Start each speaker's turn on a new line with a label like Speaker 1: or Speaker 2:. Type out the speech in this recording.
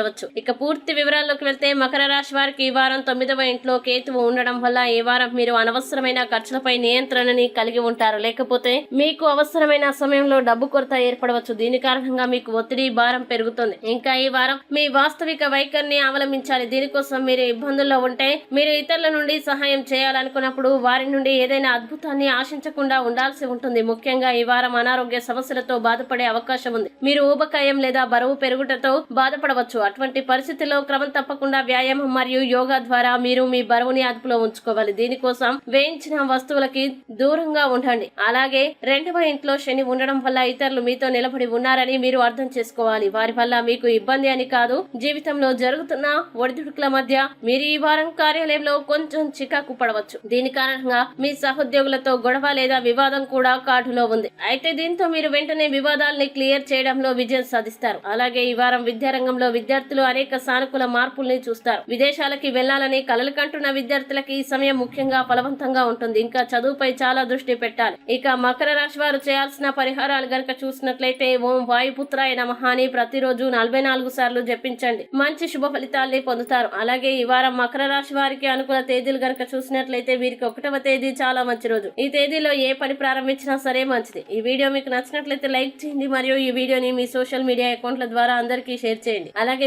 Speaker 1: చూడవచ్చు. ఇక పూర్తి వివరాల్లోకి వెళ్తే మకర రాశి వారికి ఈ వారం తొమ్మిదవ ఇంట్లో కేతువు ఉండడం వల్ల ఈ వారం మీరు అనవసరమైన ఖర్చులపై నియంత్రణని కలిగి ఉంటారు. లేకపోతే మీకు అవసరమైన సమయంలో డబ్బు కొరత ఏర్పడవచ్చు. దీని కారణంగా మీకు ఒత్తిడి భారం పెరుగుతుంది. ఇంకా ఈ వారం మీ వాస్తవిక వైఖరిని అవలంబించాలి. దీనికోసం మీరు ఇబ్బందుల్లో ఉంటే మీరు ఇతరుల నుండి సహాయం చేయాలనుకున్నప్పుడు వారి నుండి ఏదైనా అద్భుతాన్ని ఆశించకుండా ఉండాల్సి ఉంటుంది. ముఖ్యంగా ఈ వారం అనారోగ్య సమస్యలతో బాధపడే అవకాశం ఉంది. మీరు ఊబకాయం లేదా బరువు పెరుగుటతో బాధపడవచ్చు. అటువంటి పరిస్థితిలో క్రమం తప్పకుండా వ్యాయామం మరియు యోగా ద్వారా మీరు మీ బరువుని అదుపులో ఉంచుకోవాలి. దీనికోసం వేయించిన వస్తువులకి దూరంగా ఉండండి. అలాగే రెండవ ఇంట్లో శని ఉండడం వల్ల ఇతరులు మీతో నిలబడి ఉన్నారని మీరు అర్థం చేసుకోవాలి. వారి వల్ల మీకు ఇబ్బంది అని కాదు. జీవితంలో జరుగుతున్న ఒడిదుడుకుల మధ్య మీరు ఈ వారం కార్యాలయంలో కొంచెం చికాకు పడవచ్చు. దీని కారణంగా మీ సహోద్యోగులతో గొడవ లేదా వివాదం కూడా కాటులో ఉంది. అయితే దీంతో మీరు వెంటనే వివాదాల్ని క్లియర్ చేయడంలో విజయం సాధిస్తారు. అలాగే ఈ వారం విద్యారంగంలో విద్యార్థులు అనేక సానుకూల మార్పుల్ని చూస్తారు. విదేశాలకి వెళ్ళాలని కలలు కంటున్న విద్యార్థులకి ఈ సమయం ముఖ్యంగా ఫలవంతంగా ఉంటుంది. ఇంకా చదువుపై చాలా దృష్టి పెట్టాలి. ఇక మకర రాశి వారు చేయాల్సిన పరిహారాలు గనక చూసినట్లయితే ఓం వాయుపుత్రాయ నమః అని ప్రతిరోజు నలభై నాలుగు సార్లు జపించండి. మంచి శుభ ఫలితాల్ని పొందుతారు. అలాగే ఈ వారం మకర రాశి వారికి అనుకూల తేదీలు గనక చూసినట్లయితే వీరికి ఒకటవ తేదీ చాలా మంచి రోజు. ఈ తేదీలో ఏ పని ప్రారంభించినా సరే మంచిది. ఈ వీడియో మీకు నచ్చినట్లయితే లైక్ చేయండి. మరియు ఈ వీడియోని మీ సోషల్ మీడియా అకౌంట్ల ద్వారా అందరికీ షేర్ చేయండి. అలాగే